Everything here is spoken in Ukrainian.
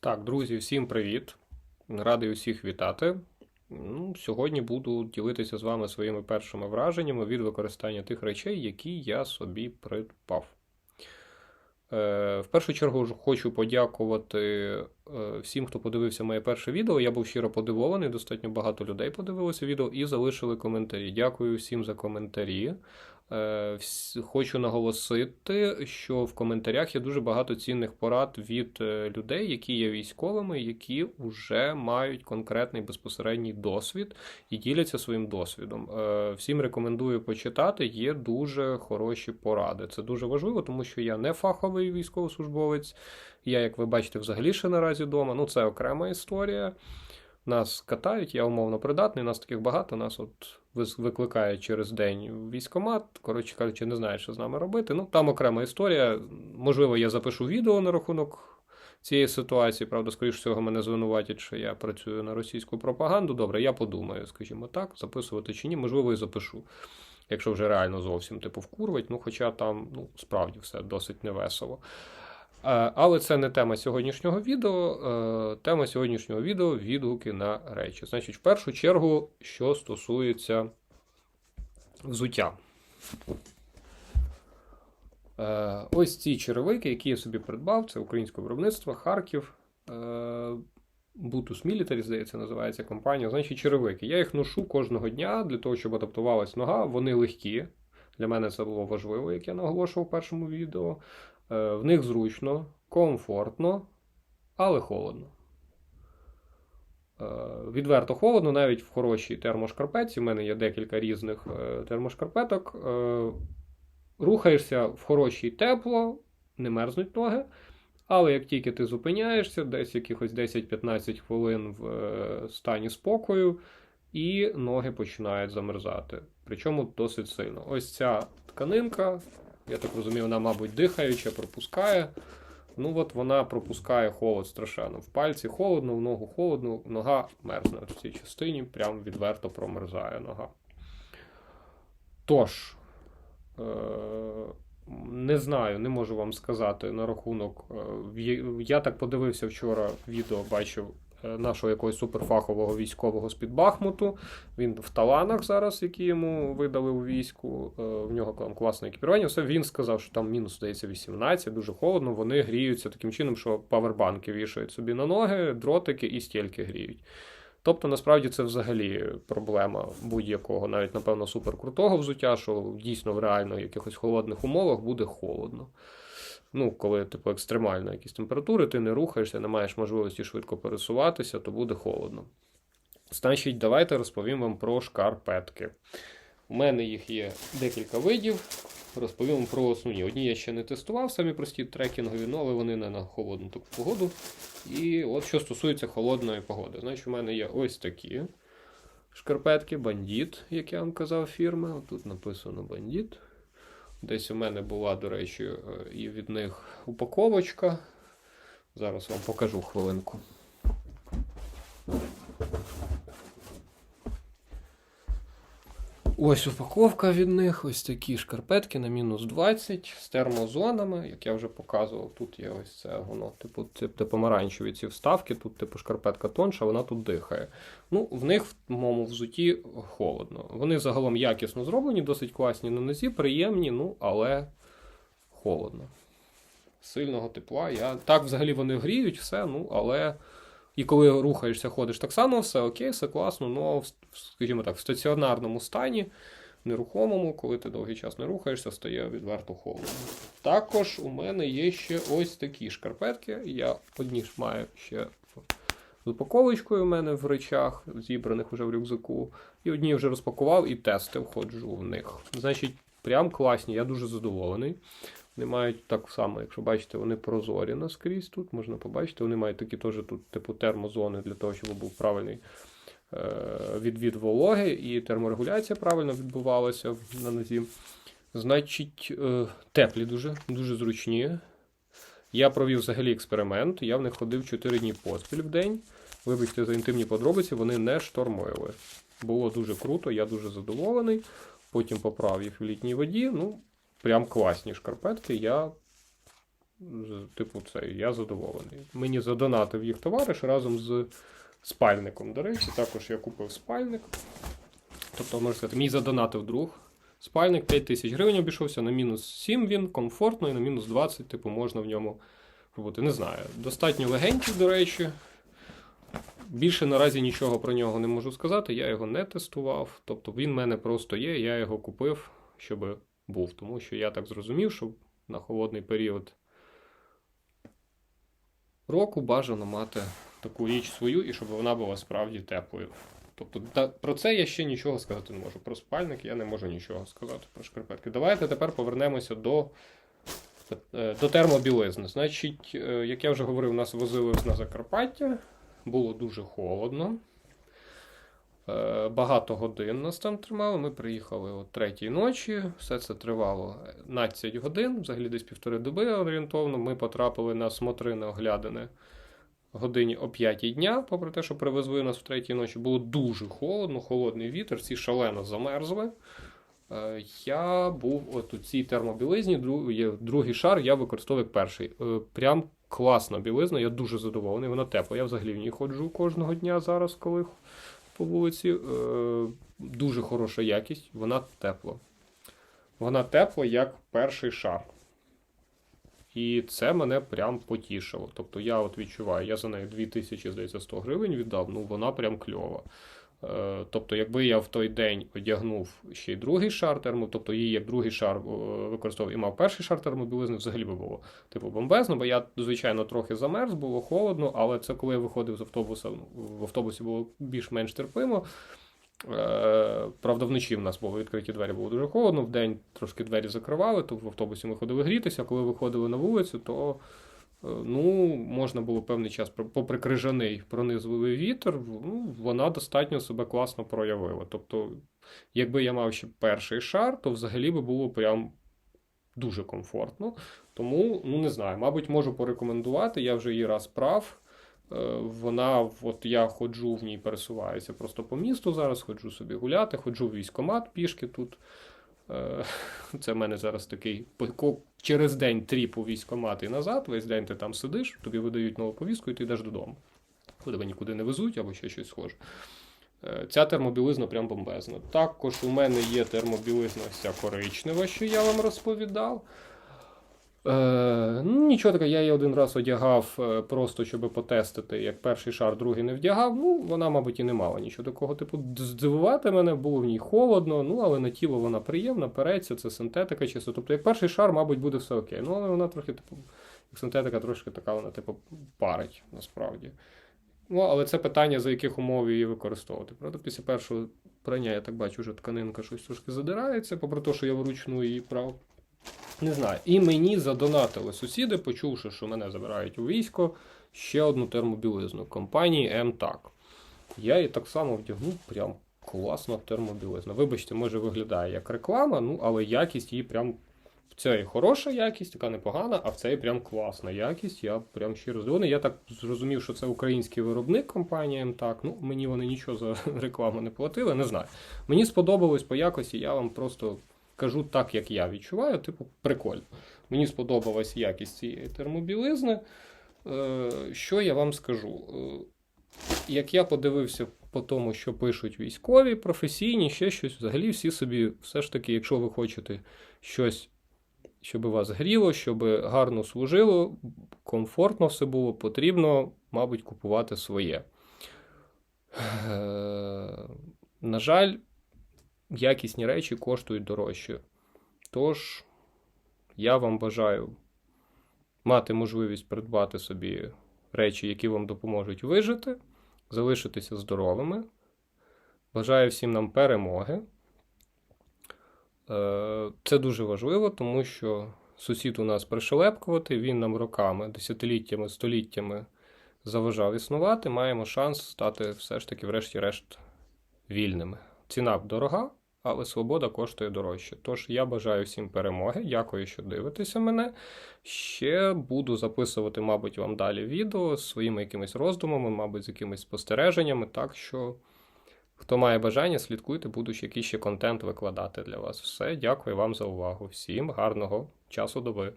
Так, друзі, всім привіт! Радий усіх вітати. Ну, сьогодні буду ділитися з вами своїми першими враженнями від використання тих речей, які я собі придбав. Е, в першу чергу хочу подякувати е, всім, хто подивився моє перше відео. Я був щиро подивований, достатньо багато людей подивилося відео і залишили коментарі. Дякую всім за коментарі. Е, Хочу наголосити, що в коментарях є дуже багато цінних порад від е, людей, які є військовими, які вже мають конкретний безпосередній досвід і діляться своїм досвідом. Е, Всім рекомендую почитати. Є дуже хороші поради. Це дуже важливо, тому що я не фаховий військовослужбовець. Я, як ви бачите, взагалі ще наразі вдома. Ну, це окрема історія. Нас катають, я умовно придатний, нас таких багато, нас от викликають через день в військкомат. Коротше кажучи, не знають, що з нами робити. Ну, там окрема історія. Можливо, я запишу відео на рахунок цієї ситуації. Правда, скоріш всього, мене звинуватять, що я працюю на російську пропаганду. Добре, я подумаю, скажімо так, записувати чи ні, можливо, і запишу. Якщо вже реально зовсім типу вкурвать, ну хоча там ну, справді все досить невесело. Е, Але це не тема сьогоднішнього відео. Е, Тема сьогоднішнього відео відгуки на речі. Значить, в першу чергу, що стосується взуття. Е, Ось ці черевики, які я собі придбав, це українське виробництво, Харків. Butus Military, здається, називається компанія. Значить, черевики. Я їх ношу кожного дня для того, щоб адаптувалась нога. Вони легкі. Для мене це було важливо, як я наголошував в першому відео. Е, В них зручно, комфортно, але холодно. Е, Відверто холодно, навіть в хорошій термошкарпетці. У мене є декілька різних е, термошкарпеток. Рухаєшся в хорошій тепло, не мерзнуть ноги. Але як тільки ти зупиняєшся, десь якихось 10-15 хвилин в стані спокою, і ноги починають замерзати. Причому досить сильно. Ось ця тканинка, я так розумію, вона, мабуть, дихаюча, пропускає. Ну, от вона пропускає холод страшенно. В пальці холодно, в ногу холодно, нога мерзне. В цій частині прям відверто промерзає нога. Тож, е- не знаю, не можу вам сказати на рахунок. е, Я так подивився вчора відео, бачив нашого якогось суперфахового військового з-під Бахмуту. Він в таланах зараз, які йому видали у війську. е, В нього там класне екіпірування. Все він сказав, що там мінус здається 18, дуже холодно. Вони гріються таким чином, що павербанки вішають собі на ноги, дротики і стільки гріють. Тобто, насправді це взагалі проблема будь-якого, навіть, напевно, суперкрутого взуття, що дійсно в реально якихось холодних умовах буде холодно. Ну, коли, типу, екстремально якісь температури, ти не рухаєшся, не маєш можливості швидко пересуватися, то буде холодно. Значить, давайте розповім вам про шкарпетки. У мене їх є декілька видів. Розповім про основні. Одні я ще не тестував, самі прості трекінгові, ну, але вони не на холодну таку погоду. І от що стосується холодної погоди. Значить, у мене є ось такі шкарпетки, бандіт, як я вам казав, фірми. Тут написано бандіт. Десь у мене була, до речі, е, і від них упаковочка. Зараз вам покажу хвилинку. Ось упаковка від них, ось такі шкарпетки на мінус 20 з термозонами, як я вже показував. Тут є ось це воно, типу, типу помаранчеві ці вставки, тут типу шкарпетка тонша, вона тут дихає. Ну, в них в моєму взуті холодно. Вони загалом якісно зроблені, досить класні на нозі, приємні, ну, але холодно. Сильного тепла. Я... Так, взагалі вони гріють, все, ну, але. І коли рухаєшся, ходиш так само, все окей, все класно, ну, в- скажімо так, в стаціонарному стані, нерухомому, коли ти довгий час не рухаєшся, стає відверто холодно. Також у мене є ще ось такі шкарпетки. Я одні ж маю ще з упаковочкою у мене в речах, зібраних вже в рюкзаку. І одні вже розпакував і тестив, ходжу в них. Значить, прям класні, я дуже задоволений. Вони мають так само, якщо бачите, вони прозорі наскрізь тут, можна побачити. Вони мають такі теж тут, типу, термозони для того, щоб був правильний е, відвід вологи і терморегуляція правильно відбувалася на нозі. Значить, е, теплі дуже, дуже зручні. Я провів взагалі експеримент. Я в них ходив 4 дні поспіль в день. Вибачте за інтимні подробиці, вони не штормили. Було дуже круто, я дуже задоволений. Потім поправ їх в літній воді. Ну, прям класні шкарпетки. Я Типу, це я задоволений. Мені задонатив їх товариш разом з спальником. До речі, також я купив спальник. Тобто, можна сказати, мій задонатив друг. Спальник 5 тисяч гривень обійшовся, на мінус 7 він комфортно, і на мінус 20, типу, можна в ньому побути. Не знаю. Достатньо легенький, до речі. Більше наразі нічого про нього не можу сказати, я його не тестував. Тобто він в мене просто є, я його купив, щоб був. Тому що я так зрозумів, що на холодний період року бажано мати таку річ свою і щоб вона була справді теплою. Тобто про це я ще нічого сказати не можу. Про спальник я не можу нічого сказати про шкарпетки. Давайте тепер повернемося до, е, до термобілизни. Значить, е, як я вже говорив, нас возили на Закарпаття, було дуже холодно. Е, Багато годин нас там тримали. Ми приїхали о третій ночі. Все це тривало 12 годин, взагалі десь півтори доби орієнтовно. Ми потрапили на смотри на оглядини годині о 5 дня, попри те, що привезли нас в третій ночі, було дуже холодно, холодний вітер, всі шалено замерзли. Е, Я був от у цій термобілизні, другий шар, я використовую перший. Е, Прям класна білизна, я дуже задоволений, вона тепла. Я взагалі в ній ходжу кожного дня зараз, коли по вулиці. Е, Дуже хороша якість, вона тепла. Вона тепла, як перший шар. І це мене прям потішило. Тобто я от відчуваю, я за неї 2000, здається, 100 гривень віддав, ну вона прям кльова. Е, Тобто, якби я в той день одягнув ще й другий шар термо, тобто її як другий шар е, використовував і мав перший шар термобілизни, взагалі би було типу бомбезно, бо я, звичайно, трохи замерз, було холодно, але це коли я виходив з автобуса, ну, в автобусі було більш-менш терпимо. Е, Правда, вночі в нас були відкриті двері, було дуже холодно. В день трошки двері закривали, то в автобусі ми ходили грітися. Коли виходили на вулицю, то ну, можна було певний час, попри крижаний пронизливий вітер, ну, вона достатньо себе класно проявила. Тобто, якби я мав ще перший шар, то взагалі би було прям дуже комфортно. Тому, ну не знаю, мабуть, можу порекомендувати. Я вже її раз прав. Е, Вона, от я ходжу в ній, пересуваюся просто по місту зараз, ходжу собі гуляти, ходжу в військкомат пішки тут. Е, Це в мене зараз такий через день тріп у військкомат і назад. Весь день ти там сидиш, тобі видають нову повістку, і ти йдеш додому. Коли тебе нікуди не везуть або ще щось схоже. Е, Ця термобілизна прям бомбезна. Також у мене є термобілизна вся коричнева, що я вам розповідав. Е, ну, нічого таке, я її один раз одягав е, просто, щоб потестити, як перший шар, другий не вдягав. Ну, вона, мабуть, і не мала нічого такого. Типу, здивувати мене, було в ній холодно, ну, але на тіло вона приємна, переться, це синтетика чисто. Тобто, як перший шар, мабуть, буде все окей. Ну, але вона трохи, типу, як синтетика, трошки така, вона, типу, парить насправді. Ну, але це питання, за яких умов її використовувати. Правда, після першого прання, я так бачу, вже тканинка щось трошки задирається, попри те, що я вручну її прав. Не знаю. І мені задонатили сусіди, почувши, що мене забирають у військо, ще одну термобілизну компанії МТАК. Я її так само вдягнув, прям класна термобілизна. Вибачте, може виглядає як реклама, ну але якість її прям в цій хороша якість, така непогана, а в цій прям класна якість. Я прям щиро здивований. Я так зрозумів, що це український виробник компанія МТАК. Ну, мені вони нічого за рекламу не платили, не знаю. Мені сподобалось по якості, я вам просто кажу так, як я відчуваю, типу, прикольно. Мені сподобалась якість цієї термобілизни. Е, Що я вам скажу? Е, Як я подивився по тому, що пишуть військові, професійні, ще щось, взагалі всі собі, все ж таки, якщо ви хочете щось, щоб вас гріло, щоб гарно служило, комфортно все було, потрібно, мабуть, купувати своє. Е, На жаль, якісні речі коштують дорожче. Тож, я вам бажаю мати можливість придбати собі речі, які вам допоможуть вижити, залишитися здоровими. Бажаю всім нам перемоги. Е, Це дуже важливо, тому що сусід у нас пришелепкувати, він нам роками, десятиліттями, століттями заважав існувати. Маємо шанс стати все ж таки, врешті-решт, вільними. Ціна дорога, але свобода коштує дорожче. Тож я бажаю всім перемоги. Дякую, що дивитеся мене. Ще буду записувати, мабуть, вам далі відео з своїми якимись роздумами, мабуть, з якимись спостереженнями. Так що, хто має бажання, слідкуйте, буду ще якийсь ще контент викладати для вас. Все, дякую вам за увагу. Всім гарного часу доби.